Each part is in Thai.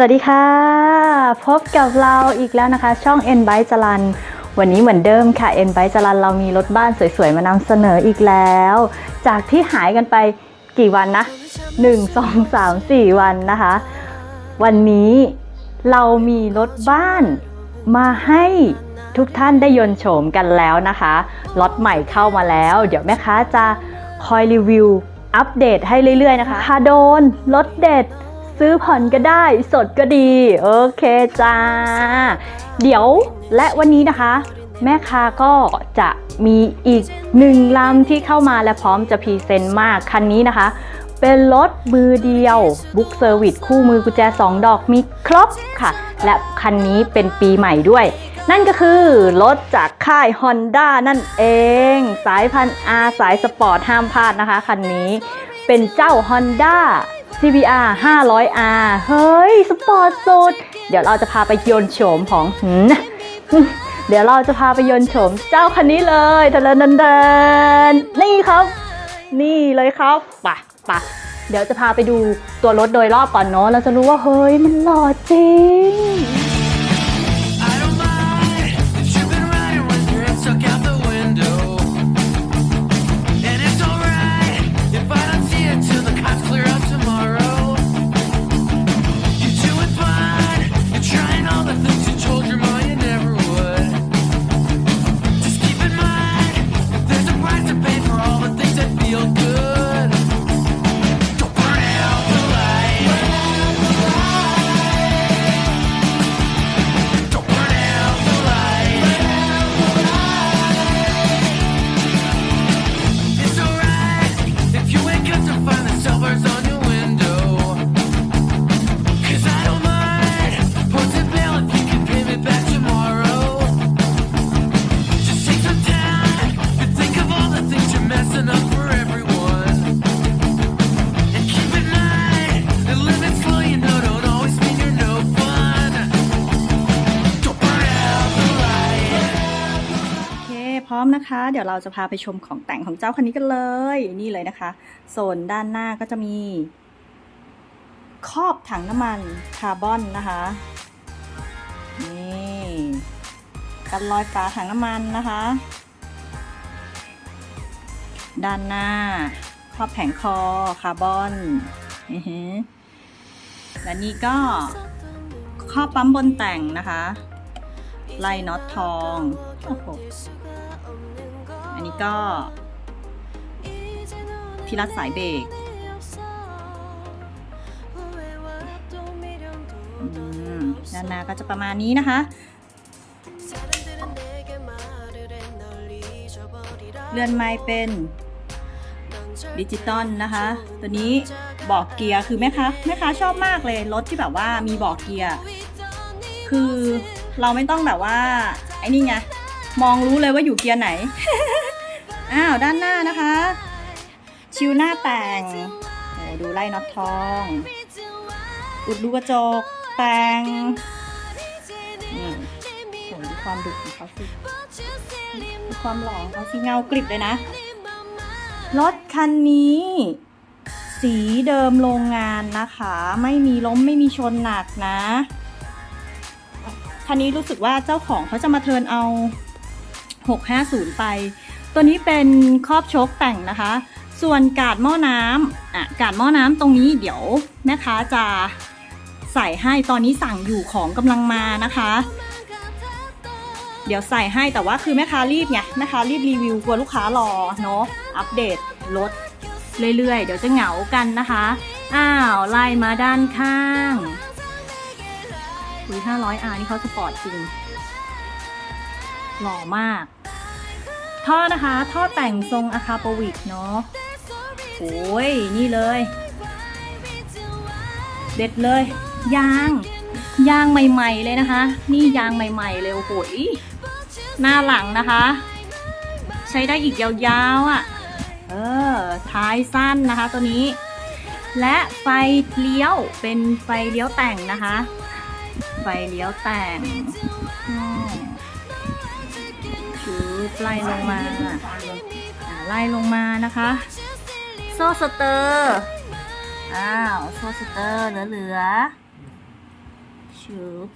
สวัสดีค่ะ พบกับเราอีกแล้วนะคะ ช่อง N b y จรันวันนี้เหมือนเดิมค่ะ N b y จรันเรามีรถบ้านสวยๆ มานำเสนออีกแล้ว จากที่หายกันไปกี่วันนะ 1 2 3 4 วันนะคะ วันนี้เรามีรถบ้านมาให้ทุกท่านได้ยนโฉมกันแล้วนะคะล็อตใหม่เข้ามาแล้ว เดี๋ยวแม่ค้าจะคอยรีวิวอัปเดตให้เรื่อยๆนะคะคาโดนรถเด็ด ซื้อผ่อนก็ได้สดก็ดี โอเคจ้า เดี๋ยวและวันนี้นะคะ แม่ค้าก็จะมีอีกหนึ่งลำที่เข้ามาและพร้อมจะพรีเซนต์มากคันนี้นะคะ เป็นรถมือเดียวบุ๊กเซอร์วิสคู่มือกุญแจ 2 ดอกมีครบค่ะ และคันนี้เป็นปีใหม่ด้วย นั่นก็คือรถจากค่าย Honda นั่นเอง สายพันธุ์ R สายสปอร์ตห้ามพลาดนะคะ คันนี้เป็นเจ้า Honda CBR 500R เฮ้ย สปอร์ตสุด เดี๋ยวเราจะพาไปยนต์โฉมของเดี๋ยวเราจะพาไปยนต์โฉมเจ้าคันนี้เลยเดนเดนเดนนี่ครับ นี่เลยครับป่ะป่ะเดี๋ยวจะพาไปดูตัวรถโดยรอบก่อนเนาะเราจะรู้ว่าเฮ้ยมันหล่อจริง นะคะ เดี๋ยวเราจะพาไปชมของแต่งของเจ้าคันนี้กันเลย นี่เลยนะคะ โซนด้านหน้าก็จะมีครอบถังน้ำมันคาร์บอนนะคะ นี่กันรอยฝาถังน้ำมันนะคะ ด้านหน้า ครอบแผงคอคาร์บอนและนี่ก็ครอบปั๊มบนแต่งนะคะ ไล่น็อตทอง โอ้โหอันนี้ก็ที่รัดสายเบรกด้านหน้าก็จะประมาณนี้นะคะเรือนไม้เป็นดิจิตอลนะคะ ตัวนี้บอกเกียร์คือแม่ค้าแม่ค้าชอบมากเลยรถที่แบบว่ามีบอกเกียร์ คือเราไม่ต้องแบบว่า ไอ้นี่ไง มองรู้เลยว่าอยู่เกียร์ไหน อ้าวด้านหน้านะคะ ชิวหน้าแต่งโอ้ดูไล่น็อตทอง อุดดูกระจก แต่งนี่โหดูความดุของเขาสิดูความหล่อของเขาสิเงากริบเลยนะ รถคันนี้สีเดิมโรงงานนะคะ ไม่มีล้มไม่มีชนหนักนะ คันนี้รู้สึกว่าเจ้าของเขาจะมาเทินเอา 650 ไป ตัวนี้เป็นครอบชคแต่งนะคะ ส่วนกาดหม้อน้ำอะกาดหม้อน้ำตรงนี้เดี๋ยวแม่ค้าจะใส่ให้ตอนนี้สั่งอยู่ของกำลังมานะคะ เดี๋ยวใส่ให้แต่ว่าคือแม่ค้ารีบไงแม่ค้ารีบรีวิวกลัวลูกค้ารอเนาะอัปเดตรถเรื่อยๆ เดี๋ยวจะเหงากันนะคะ อ้าวไล่มาด้านข้างคุย 500R นี่เขาสปอร์ตจริง หล่อมาก ท่อนะคะ ท่อแต่งทรงอะคาโปวิกเนาะโอ้ย นี่เลย เด็ดเลย ยาง ยางใหม่ๆเลยนะคะ นี่ยางใหม่ๆเลยโอ้โหยหน้าหลังนะคะ ใช้ได้อีกยาวๆอะ่ะ เออ ท้ายสั้นนะคะตัวนี้ และไฟเลี้ยวเป็นไฟเลี้ยวแต่งนะคะ ไฟเลี้ยวแต่ง บไล่ลงมาไล่ลงมานะคะ โซ่สเตอร์อ้าวโซสเตอร์เหลือๆชืบ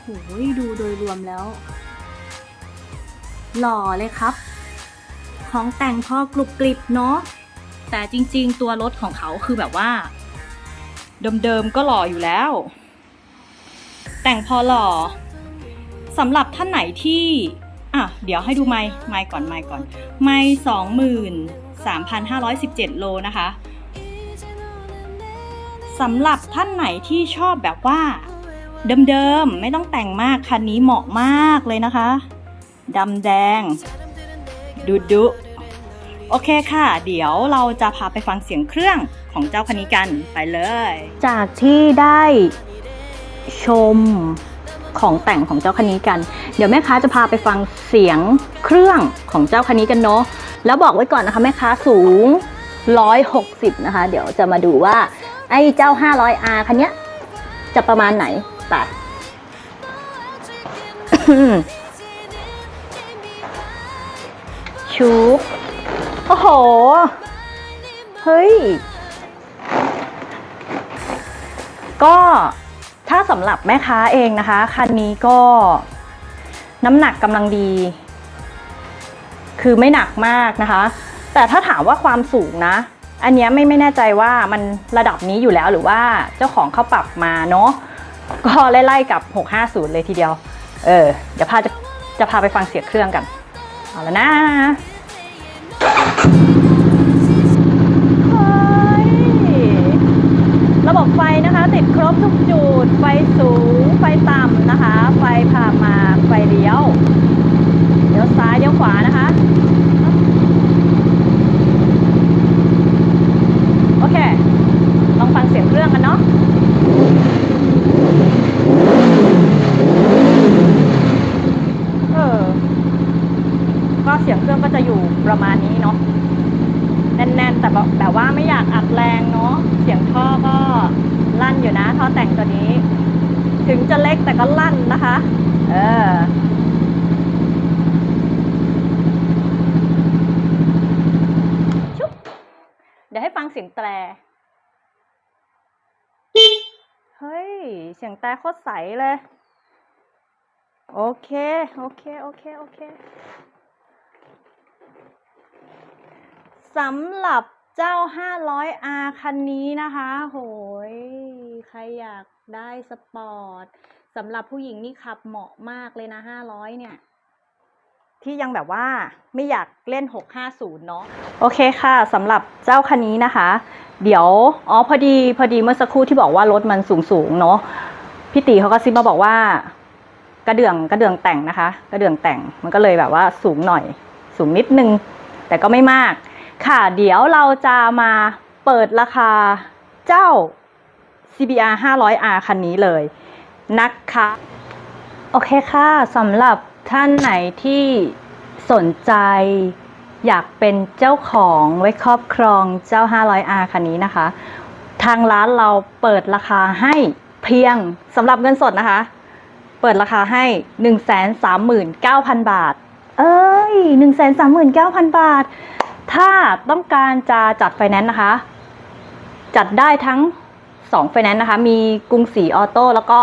โหยดูโดยรวมแล้ว หล่อเลยครับ ของแต่งพอกรุบกริบเนาะแต่จริงๆ ตัวรถของเขาคือแบบว่า เดิมๆก็หล่ออยู่แล้ว แต่งพอหล่อ สำหรับท่านไหนที่อะเดี๋ยวให้ดูไม้ไม้ก่อนไม้ก่อน ไม้สองหมื่นสามพันห้าร้อยสิบเจ็ดโลนะคะสำหรับท่านไหนที่ชอบแบบว่า เดิมๆ ไม่ต้องแต่งมาก คันนี้เหมาะมากเลยนะคะดำแดง ดุดุโอเคค่ะ เดี๋ยวเราจะพาไปฟังเสียงเครื่องของเจ้าคันนี้กันไปเลย จากที่ได้ชม ของแต่งของเจ้าคันนี้กัน เดี๋ยวแม่ค้าจะพาไปฟังเสียงเครื่องของเจ้าคันนี้กันเนาะแล้วบอกไว้ก่อนนะคะแม่ค้าสูง 160 นะคะ เดี๋ยวจะมาดูว่า ไอ้เจ้า 500R คันเนี้ยจะประมาณไหนไปชูบโอ้โห เฮ้ย ก็ ถ้าสำหรับแม่ค้าเองนะคะ คันนี้ก็น้ำหนักกำลังดี คือไม่หนักมากนะคะ แต่ถ้าถามว่าความสูงนะ อันนี้ไม่ไม่แน่ใจว่ามันระดับนี้อยู่แล้วหรือว่าเจ้าของเขาปรับมาเนาะก็ไล่ๆกับ 650 เลยทีเดียว เออ เดี๋ยวพาจะจะพาไปฟังเสียงเครื่องกัน เอาล้วนะ เฮ้ย ระบบไฟนะคะ ติดครบทุกจุด ไฟสูง ไฟต่ำนะคะ ไฟผ่าหมากไฟเลี้ยว เดี๋ยวซ้ายเดี๋ยวขวานะคะ โอเค ลองฟังเสียงเครื่องกันเนาะ เออ ก็เสียงเครื่องก็จะอยู่ประมาณนี้เนาะ แน่นๆ แต่แบบแบบว่าไม่อยากอัดแรงเนาะ เสียงท่อก็ลั่นอยู่นะ ท่อแต่งตัวนี้ ถึงจะเล็กแต่ก็ลั่นนะคะ เออ ชุบ เดี๋ยวให้ฟังเสียง แตร เฮ้ย เสียงแตรโคตรใสเลย โอเค โอเค โอเค โอเค สำหรับเจ้า 500R คันนี้นะคะ โหย ใครอยากได้สปอร์ต สำหรับผู้หญิงนี่ขับเหมาะมากเลยนะ 500 เนี่ย ที่ยังแบบว่าไม่อยากเล่น 650 เนาะโอเคค่ะสำหรับเจ้าคันนี้นะคะ เดี๋ยวอ๋อพอดีพอดีเมื่อสักครู่ที่บอกว่ารถมันสูงสูงเนาะพี่ตีเขาก็ซิบมาบอกว่า กระเดื่องกระเดื่องแต่งนะคะ กระเดื่องแต่งมันก็เลยแบบว่าสูงหน่อย สูงนิดนึง แต่ก็ไม่มาก ค่ะ เดี๋ยวเราจะมาเปิดราคาเจ้า CBR 500R คันนี้เลยนะคะ โอเคค่ะสำหรับ ท่านไหนที่สนใจอยากเป็นเจ้าของไว้ครอบครองเจ้า 500R คันนี้นะคะ ทางร้านเราเปิดราคาให้เพียงสำหรับเงินสดนะคะ เปิดราคาให้ 139,000 บาท เอ้ย 139,000 บาท ถ้าต้องการจะจัดไฟแนนซ์นะคะ จัดได้ทั้ง2ไฟแนนซ์นะคะ มีกรุงศรีออโต้แล้วก็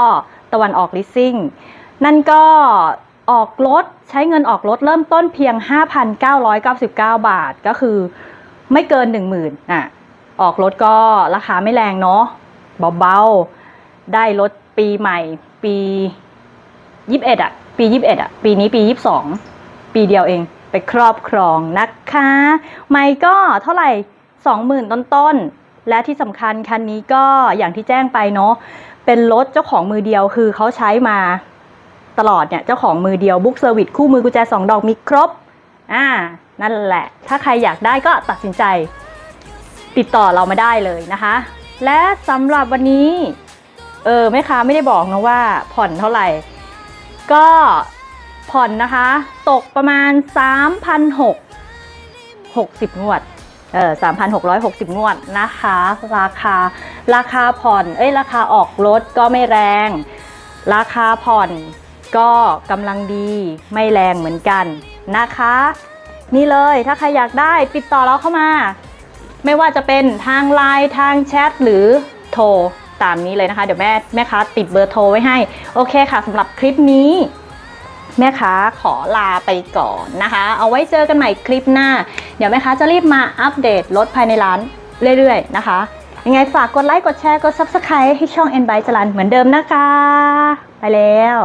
ตะวันออกลิสซิ่ง นั่นก็ ออกรถใช้เงินออกรถเริ่มต้นเพียง 5,999 บาท ก็คือไม่เกิน 10,000อะออกรถก็ราคาไม่แรงเนาะเบาๆ ได้รถปีใหม่ ปียี่สิบเอ็ดอะปียี่สิบเอ็ดอะปีนี้ปียี่สิบสองปีเดียวเองไปครอบครองนะคะ ไม่ก็เท่าไหร่สองหมื่นต้นๆ และที่สำคัญคันนี้ก็อย่างที่แจ้งไปเนาะเป็นรถเจ้าของมือเดียวคือเขาใช้มา ตลอดเนี่ยเจ้าของมือเดียวบุ๊กเซอร์วิสคู่มือกุญแจสองดอกมีครบอ่านั่นแหละ ถ้าใครอยากได้ก็ตัดสินใจ ติดต่อเรามาได้เลยนะคะ และสำหรับวันนี้ เออแม่ค้าไม่ได้บอกนะว่าผ่อนเท่าไหร่ ก็ผ่อนนะคะ ตกประมาณ 3,600 60 งวดเออ3,660 งวดนะคะ ราคาราคาผ่อน เอ้ยราคาออกรถก็ไม่แรง ราคาผ่อน ก็กำลังดีไม่แรงเหมือนกันนะคะ นี่เลยถ้าใครอยากได้ติดต่อเราเข้ามา ไม่ว่าจะเป็นทางไลน์ทางแชทหรือโทรตามนี้เลยนะคะ เดี๋ยวแม่แม่ค้าติดเบอร์โทรไว้ให้ โอเคค่ะสำหรับคลิปนี้ แม่ค้าขอลาไปก่อนนะคะ เอาไว้เจอกันใหม่คลิปหน้า เดี๋ยวแม่ค้าจะรีบมาอัปเดตรถภายในร้านเรื่อยๆนะคะ ยังไงฝากกดไลค์กดแชร์กด Subscribe ให้ช่อง n b y จรันเหมือนเดิมนะคะ ไปแล้ว